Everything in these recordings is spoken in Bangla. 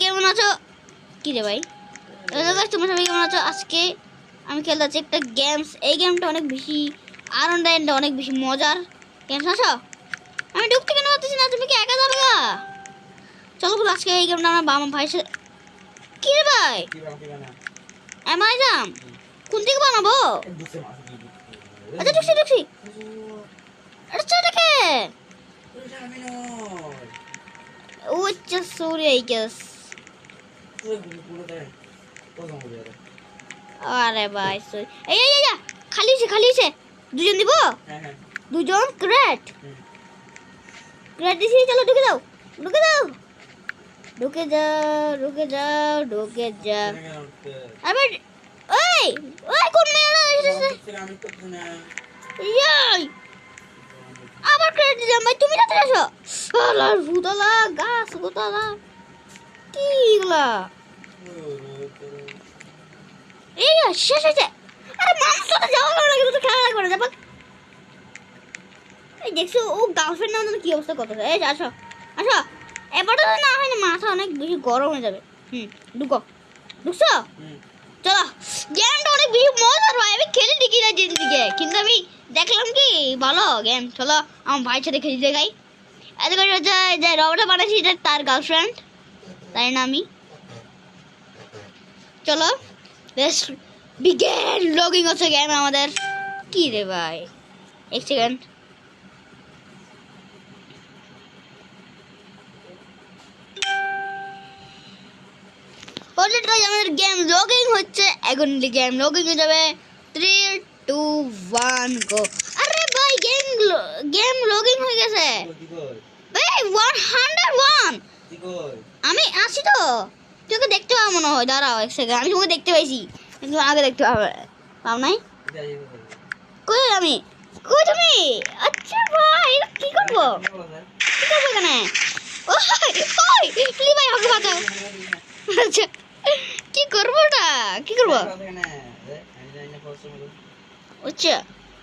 কেমন আছো? কি রে ভাই? তোমরা সবাই কেমন আছো? আজকে আমি খেলতে যাচ্ছি একটা গেমস এই গেমটা অনেক বেশি আনন্দ অনেক বেশি মজার। গেমস আছো? আমি ঢুকতে কেন পারতেছি না? তুমি কি একা যাবে গা? চলো বলো আজকে এই গেমটা আমার বাবা সাথে কি রে ভাই? এমআই যাম কোন থেকে বানাবো? আচ্ছা ঢুকছি ঢুকছি। এটা ছেলেকে ও আচ্ছা সরি আই গেস আরে ভাই এই এই খালি হয়েছে খালি হয়েছে দুজন দিব? দুজন? ক্রেট ক্রেট দিছি চলো ঢুকে দাও ঢুকে দাও। ঢুকে যাও ঢুকে যাও ঢুকে যাও। আরে ওই ওই কোন মেয়েরা এসেছে ইয়াই। আবার ক্রেট দিলাম ভাই তুমি রাতে আসো। আলা ভূতলা গাছ গোতলা কি এগুলা? এই শেষ হয়েছে। আরে মানুষ সাথে যাওয়া লাগে না তো খেলা লাগবে না যাব। এই দেখছ ও গার্লফ্রেন্ড না কি অবস্থা করতেছে এই আসো আসো। এবারটা তো না হয় না মাথা অনেক বেশি গরম হয়ে যাবে। হুম ঢুকো। ঢুকছো? চলো। গেমটা অনেক বেশি মজার ভাই আমি খেলে ঠিকই না দিকে কিন্তু আমি দেখলাম কি ভালো গেম চলো। আমার ভাইয়ের সাথে খেলতে গাই এত করে যে রবটা বানাচ্ছি তার গার্লফ্রেন্ড তাই না আমি চলো লেটস বিগেন লগিং হচ্ছে গেম আমাদের। কি রে ভাই? এক সেকেন্ড অলরেডি গাইস আমাদের গেম লগিং হচ্ছে। এখন গেম লগিং হয়ে যাবে। থ্রি টু ওয়ান গো আরে ভাই গেম গেম লগিং হয়ে গেছে। ভাই ওয়ান হান্ড্রেড ওয়ান আমি আছি তো। তোকে দেখতে পাবো মনে হয় দাঁড়াও এক সেকেন্ড আমি তোমাকে দেখতে পাইছি কিন্তু আগে দেখতে পাবে পাও নাই? কই আমি? কই তুমি? আচ্ছা ভাই কি করব? কি করব এখানে? ওই ওই প্লিজ ভাই আমাকে বাঁচাও আচ্ছা কি করব ওটা? কি করব? আচ্ছা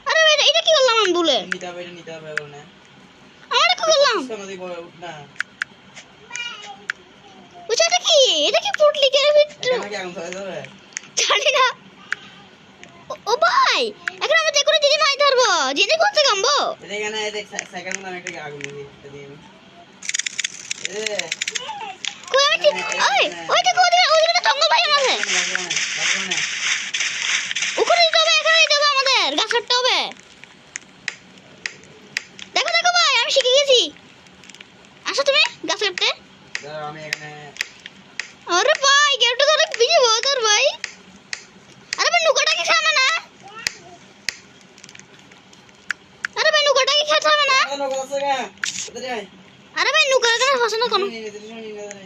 আরে এটা- এটা কি করলাম আমি ভুলে আমার কি করলাম? আচ্ছা এটা কি? এটা কি পুটলি কে? জানি না। ও- ভাই এখন আমরা যে কোনো জিনিস মাইতে পারব জিনিস করতে কামবো কই আমি ঠিক ওই ওই দেখো ওদিকে ওই ওই দেখো ভাই আছে ওখানে দিতে হবে এখানে দিতে হবে আমাদের গাছ কাটতে হবে দেখো দেখো ভাই আমি শিখে গেছি আসো তুমি গাছ কাটতে আমি এখানে আরে ভাই গেটটা তো অনেক বেশি মজার ভাই আরে ভাই নুকাটা কি খাবে না আরে ভাই নুকাটা কি খেতে হবে না কেন কথা গা কোথায় যাই আরে ভাই নুকাটা কেন ফাঁসে না কোনো শুনি নি শুনি নি রে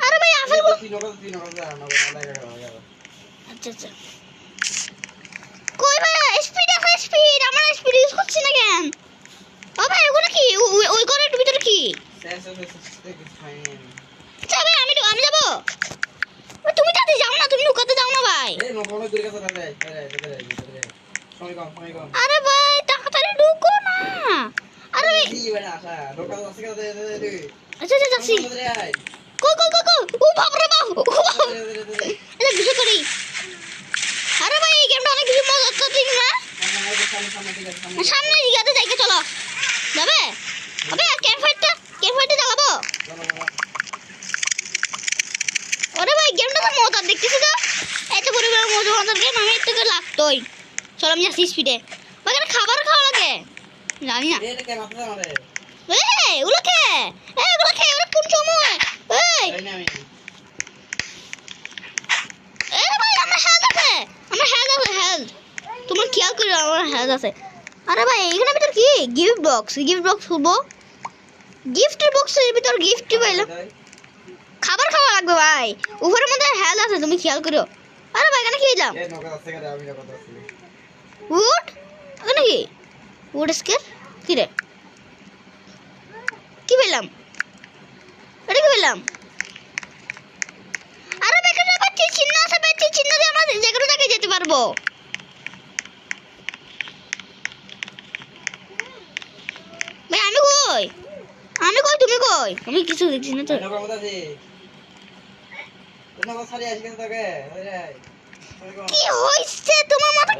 আরে ভাই আপেলগুলো তিন নগদ তিন নগদ আর নগদ আলাদা করে আচ্ছা আচ্ছা কই ভাই স্পিড আছে স্পিড আমরা স্পিড ইউজ করছি না কেন? বাবা এগুলো কি? ওই- ঘরের ভিতরে কি? আচ্ছা ভাই আমি আমি যাব? তুমি তাতে যাও না তুমি নুকাতে যাও না ভাই। আরে ভাই তাড়াতাড়ি ঢুকো না। আরে কি আছে দে আচ্ছা আচ্ছা যাচ্ছি। কই কই কই কই? ও বাপ রে বাপ। ও বাপ এটা বিষয় করি আরে ভাই এই গেমটা অনেক বেশি মজা তো ঠিক না সামনে সামনে ঠিক আছে সামনে সামনে দিকে যাইকে চলো। যাবে? আবে ক্যাম্প ফাইটটা? ক্যাম্প ফাইটটা চালাবো ওরে ভাই গেমটা তো মজার দেখতেছি তো। এত পরিমাণ মজা মজার গেম আমি এর লাগতোই। চলো আমি যাচ্ছি স্পিডে ওখানে খাবার খাওয়া লাগে। জানি না। এই ওগুলো খে। এই ওগুলো খে ওরা কোন সময়? এই। আমি। ভাই আমার হেলথ আছে। আমার হেলথ আছে হেলথ তোমার খেয়াল করো আমার হেলথ আছে। আরে ভাই এখানে ভিতর কি? গিফট বক্স গিফট বক্স খুলবো? গিফটের বক্সের ভিতর গিফট পাইলাম খাবার খাওয়া লাগবে ভাই। উপরের মধ্যে হেলথ আছে তুমি খেয়াল করো আরে ভাই এখানে কি দিলাম উড এখানে কি? উড স্কেল কি রে? কি পেলাম? এটা কি পেলাম? আরে বেকার চিহ্ন আছে চিহ্ন দিয়ে আমরা যে কোনো জায়গায় যেতে পারব। ভাই আমি কই? আমি কই তুমি কই? আমি কিছু দেখছি না তো। কি হইছে? তোমার মাথা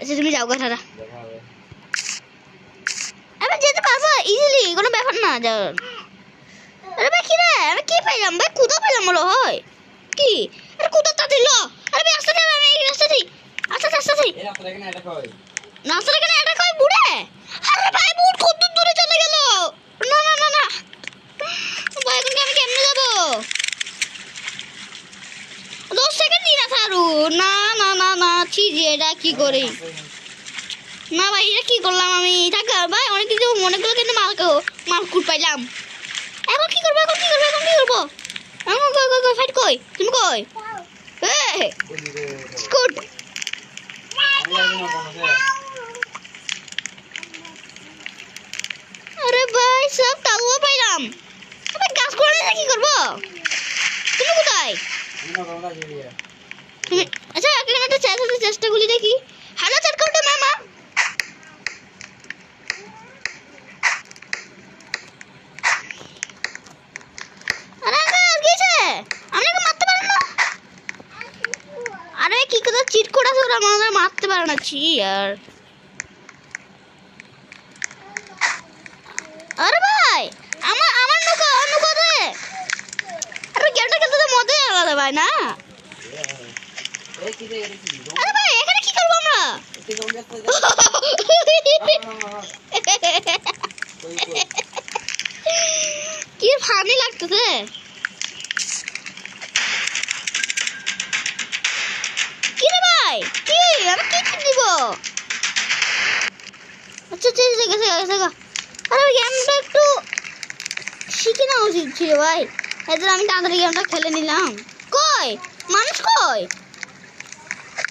আচ্ছা তুমি যাও কথা দেখা আমি যেতে পারব? ইজিলি কোনো ব্যাপার না যাও। আরে ভাই কি রে? আমি কি পাইলাম ভাই? কোথাও পাইলাম বলো হয়। কি? আরে কোথাও তা দিল। আরে ভাই আস্তে আস্তে আস্তে আস্তে রাস্তাটা এখানে এটা কই কই বুড়ে? আরে ভাই বুট কত দূর চলে গেল? না না না না। ভাই এখন আমি কেমনে যাব? দশ সেকেন্ড দিন আছে না না না না ছি যে এটা কি করি? না ভাই এটা কি করলাম আমি? থাক ভাই অনেক কিছু মনে করল কিন্তু মালকে মালকুট পাইলাম। এখন কি করব এখন কি করব এখন কি করব? এখন কই কই কই ফাইট কই? তুমি কই? এ স্কুট আমি যাই নৌকার মধ্যে আরে ভাই, সব তালুয়া পাইলাম। আরে গাছ করে নিয়ে কি করব? তুমি কোথায়? আমি তুমি আচ্ছা এখানে একটা আছে চেষ্টা করি দেখি। হ্যালো চ্যাট করতে মামা। কি কথা, চিট আছে ওরা মারতে পারে না। আর আরে ভাই আমার আমার নৌকা আমার নৌকা দে আরে গেমটা খেলতে তো মজাই আলাদা ভাই না এই কি রে এটা কি আরে এখানে কি করব আমরা? কি ফানি লাগতেছে। কি রে ভাই? কি আমি কি কি দিব আচ্ছা আচ্ছা আচ্ছা, গেছে গেছে আরে গেমটা একটু শিখে নেওয়া উচিত ছিল ভাই। এদের আমি তাড়াতাড়ি গেমটা খেলে নিলাম। কই? মানুষ কই?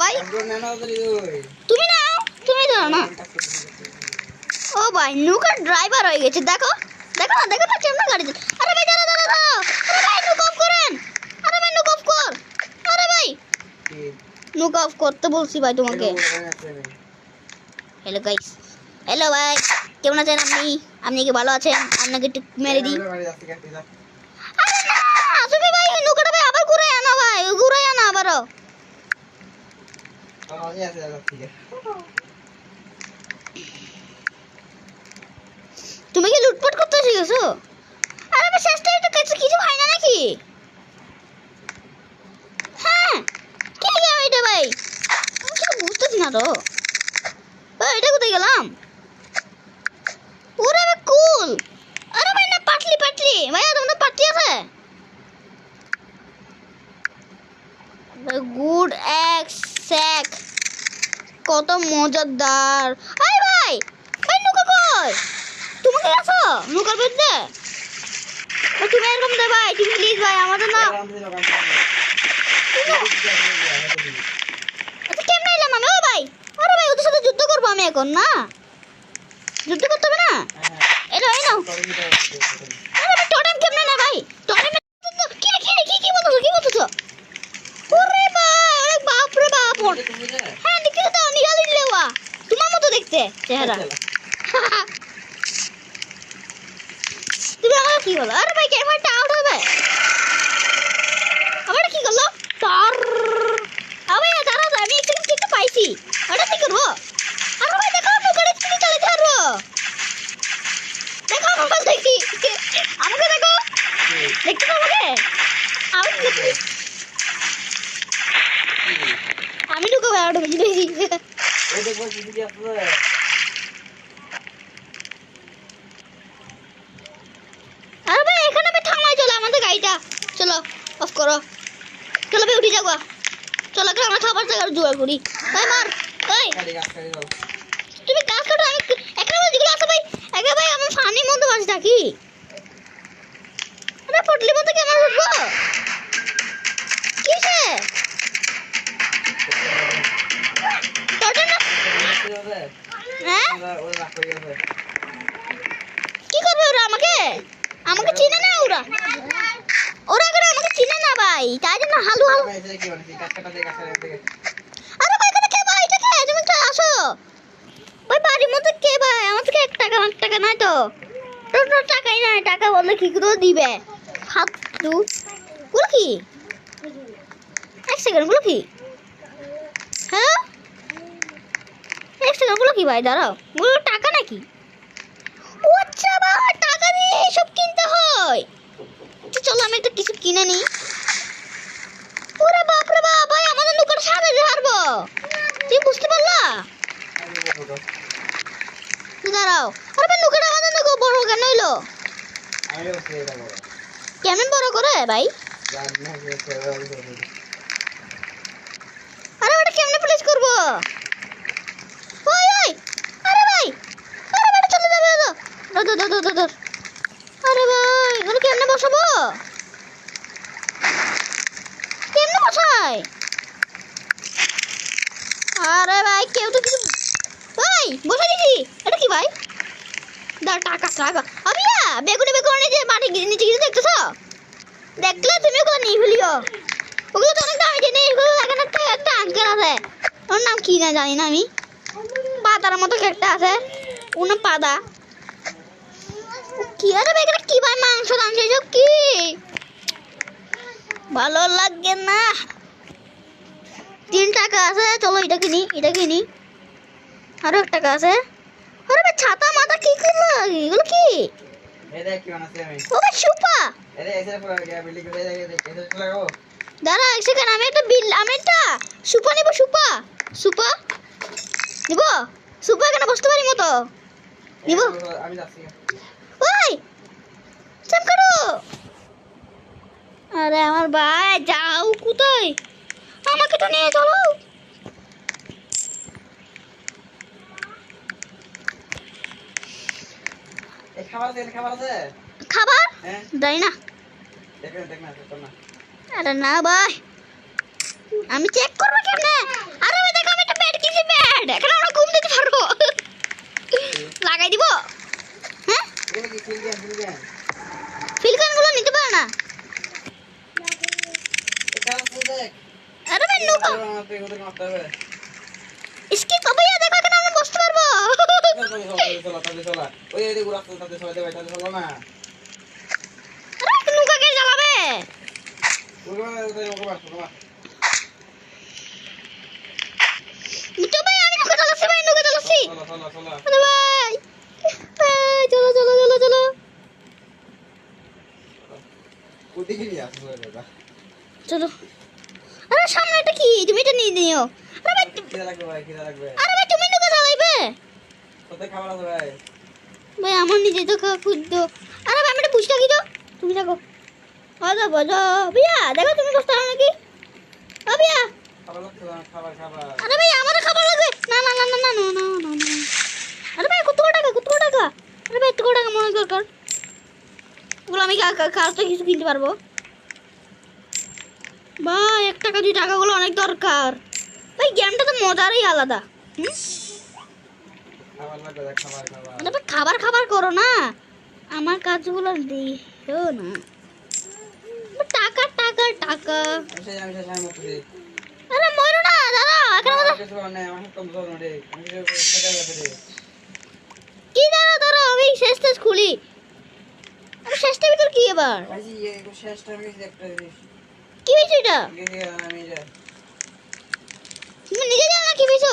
ভাই। তুমি না তুমি ধরো না। ও ভাই, নৌকার ড্রাইভার হয়ে গেছে, দেখো। দেখো না দেখো না কেমন গাড়ি আরে ভাই দাঁড়া দাঁড়া দাঁড়া ভাই, নৌকা অফ করেন। আরে ভাই, নৌকা অফ কর। আরে ভাই। নৌকা অফ করতে বলছি ভাই তোমাকে। হ্যালো গাইস হ্যালো ভাই। কেমন আছেন আপনি? আপনি কি ভালো আছেন? আপনাকে একটু মেরে দিই। আরে না, তুমি ভাই, নৌকাটা ভাই আবার ঘুরে আনো ভাই ঘুরে আনো আবারও। তুমি কি লুটপাট করতে শিখেছো? আরে আমি শেষটা কিছু কিছু হয় না নাকি? হ্যাঁ কি গেল এটা ভাই? আমি কিছু বুঝতেছি না তো। ভাই এটা কোথায় গেলাম ওরে ভাই কুল আরে ভাই না পাটলি পাটলি ভাইয়া তোমাদের পাটলি আছে গুড এক স্যাক কত মজাদার। আই ভাই ভাই নৌকা কই? তুমি কি আছো নৌকার ভাই, তুমি এরকম দে ভাই তুমি প্লিজ ভাই আমাদের না আচ্ছা কেমন এলাম আমি? ও ভাই আরে ভাই ওদের সাথে যুদ্ধ করব আমি এখন না? যুদ্ধ করতে হবে না? এটা এই নাও। না হ্যাঁ মতো দেখতে চেহারা। তুমি আমার কি আরে ভাই ক্যামেরাটা আউট হবে। আবার কি করল? দাঁড়া আমি একটু কিছু পাইছি। ওটা কি করব? আরে ভাই দেখো পারব। দেখো মোবাইল দেখি। আমাকে দেখো। দেখতে আমি? আমি ঢুকো ভাই ওটা বুঝে পেয়েছি আরে ভাই এখানে আমি থামাই চলো আমাদের গাড়িটা চলো অফ করো চলো ভাই উঠে যাব চলো এখন আমরা খাবার জায়গার জোগাড় করি। ভাই মার এই তুমি গাছ কাটো আমি এখানে যেগুলো আছে ভাই একে ভাই আমি আমি ফানির মধ্যে বাঁচি থাকি আরে পটলির মধ্যে কেমন উঠবো কিসে হ্যাঁ? কি করবে ওরা আমাকে? আমাকে চিনে না ওরা। ওরা করে আমাকে চিনে না ভাই, তাই জন্য হালু হালু কে ভাই? তুমি তো আসো। বাড়ির কে ভাই? আমার এক টাকা টাকা তো। টাকাই নাই, টাকা বললে করে কি? গুলো কি? হ্যাঁ? গুলো কি ভাই? গুলো টাকা নাকি? আচ্ছা টাকা দিয়ে এসব কিনতে হয়। চলো, আমি একটা কিছু কিনে নিই। ওরে বাপ রে বাপ, ভাই নৌকার সামনে দিয়ে হারবো? তুমি বুঝতে পারলা? দাঁড়াও। আরে ভাই নৌকাটা আমাদের দেখো বড় কেন হইল? কেমন বড় করে ভাই আরে ওটা কেমনে প্লেস করব ওই ওই আরে ভাই আরে ভাই চলে যাবে তো ধর ধর ধর ধর ধর আরে ভাই ওটা কেমনে বসাবো কেমনে বসাই আরে ভাই কেউ তো কিছু ভাই বসে দিছি এটা কি ভাই টাকা আবিয়া বেগুনি বেগুনি যে মাটি নিচে কিছু দেখতেছো? দেখলে তুমি ওগুলো নিয়ে ফেলিও। ওগুলো তো অনেক দামি জিনিস, ওগুলো এখানে একটা একটা আঙ্কেল আছে। ওর নাম কি না জানি না আমি। পাতার মতো একটা আছে? ওর নাম ও কি ভাই, এখানে কি ভাই মাংস টাংস এসব কি? ভালো লাগে না। তিন টাকা আছে, চলো এটা কিনি এটা কিনি। আরও এক টাকা আছে। আরে ছাতা মাথা কি করল? এগুলো কি? ওকে সুপা। দাঁড়া এক সেকেন্ড আমি একটা বিল আমি একটা সুপা নিব সুপা। সুপা। নিব? সুপা এখানে বসতে পারি মতো। নিব? আমি যাচ্ছি। ওই! চাপ করো। আরে আমার ভাই যাও কোথায়? আমাকে তো নিয়ে চলো। খাবার হ্যাঁ। দেয় না। আরে না ভাই। আমি চেক করব কেমনে? আরে দেখো আমি একটা ব্যাট কিনছি ব্যাট এখন আমরা ঘুম দিতে পারব। লাগাই দিব? হ্যাঁ? ফিলকানগুলো নিতে পারে না? আরে ভাই নৌকা। চলো চলো সামনে এটা কি? তুমি এটা নিয়ে নিও। আরে ভাই তুমি ঢুকে চালাইবে ভাই? আমার নিজে তো খুদ্দ আরে ভাই পুষটা কি তো? তুমি দেখো। বাজা বাজা বিয়া দেখো তুমি পারো নাকি? ও বিয়া আরে ভাই আমারও খাবার লাগবে। না না না না না না না না আরে ভাই কত টাকা কত টাকা? আরে ভাই এত টাকা মনে দরকার। ওগুলো আমি কার তো কিছু কিনতে পারব। ভাই এক টাকা দুই টাকাগুলো অনেক দরকার। ভাই গেমটা তো মজারই আলাদা। হুম? খাবার খাবার করো না। আমার কাজগুলো দিও না। টাকা টাকা টাকা। আরে মরো না, দাদা, এখন কি দাঁড়া দাঁড়া আমি শেষ শেষ খুলি। শেষটা ভিতর কি এবার? কি হয়েছে এটা? তুমি নিজে না কি হয়েছে?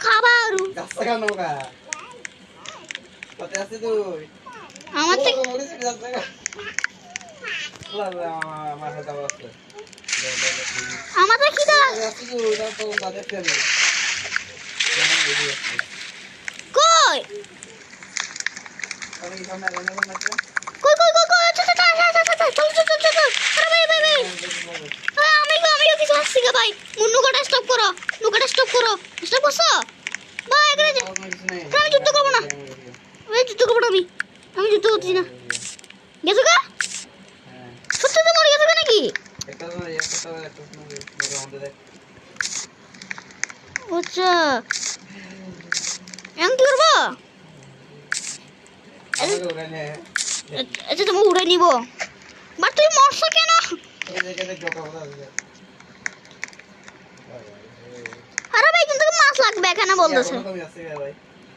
খাবার। আমার থেকে আমার- কি? কই? কই কই কই কই আচ্ছা আচ্ছা আচ্ছা আচ্ছা আচ্ছা চল চল চল চল চল। আরে ভাই ভাই ভাই আরে আমি গো আমি কিছু আসছি গো ভাই মুন্নুকাটা স্টপ করো, নুকাটা স্টপ করো স্টপ করছ ভাই, এখানে। আমি যুদ্ধ করব না। এই যুদ্ধ করব আমি আমি যুদ্ধ করছি না গেছো গা। সত্যি তো মরে গেছো গা নাকি। আচ্ছা এখন কি করব ওরা নেয়। আচ্ছা তুমি উড়ে নিব বাট তুমি মরছো কেন এই জায়গায় দেখ, জোকা কোথায় আছে? আরে ভাই কিন্তু মাছ লাগবে এখানে বলতেছে।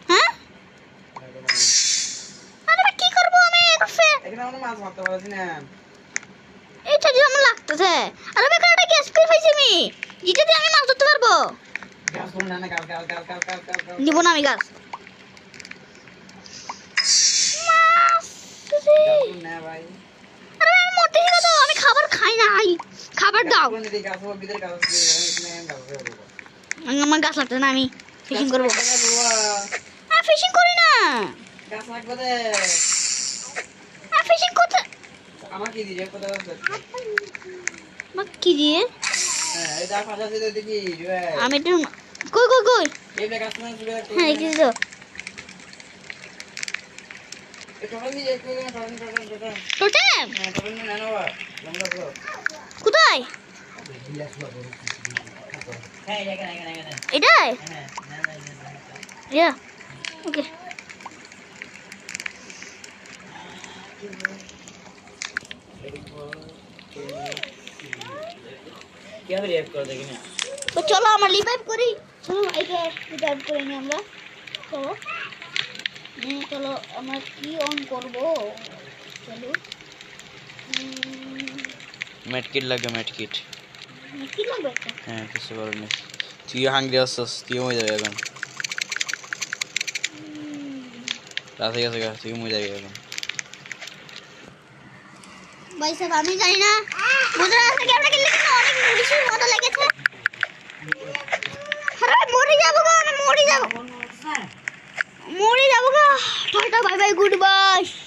হ্যাঁ? আরে কি করব আমি? এখানে আমরা মাছ মারতে পারছি না এইটা যে আমার লাগতেছে। আরে ভাই একটা গ্যাস পেয়ে পাইছি আমি। যেটা দিয়ে আমি মাছ ধরতে পারব? নিব না আমি গাছ আমি খাবার খাই না খাবার দাও। আমার গাছ লাগতেছে না আমি ফিশিং করব। ফিশিং করি না। গাছ লাগবে ফিশিং করতে আমার কি দিছে কোথায় আছে মা কি দিয়ে? হ্যাঁ আমি কই কই হ্যাঁ তো। হ্যাঁ কোথায়? এটাই ওকে তো চলো আমরা রিভাইভ করি চলো এটা রিভাইভ করে নিই আমরা চলো চলো আমরা কি অন করব চলো উম, লাগে একটা হ্যাঁ কিছু করার নেই তুইও হাঙ্গি আসছিস তুইও মরে যাবে এখন রাতে গেছে গা তুইও মরে যাবে এখন ভাই সব আমি জানি না বুঝতে আসলে ক্যামেরা কিনলে কিন্তু অনেক বেশি মজা লেগেছে আরে মরে যাবো গা মরে যাবো মরে যাবো গা tata bye bye bye, goodbye.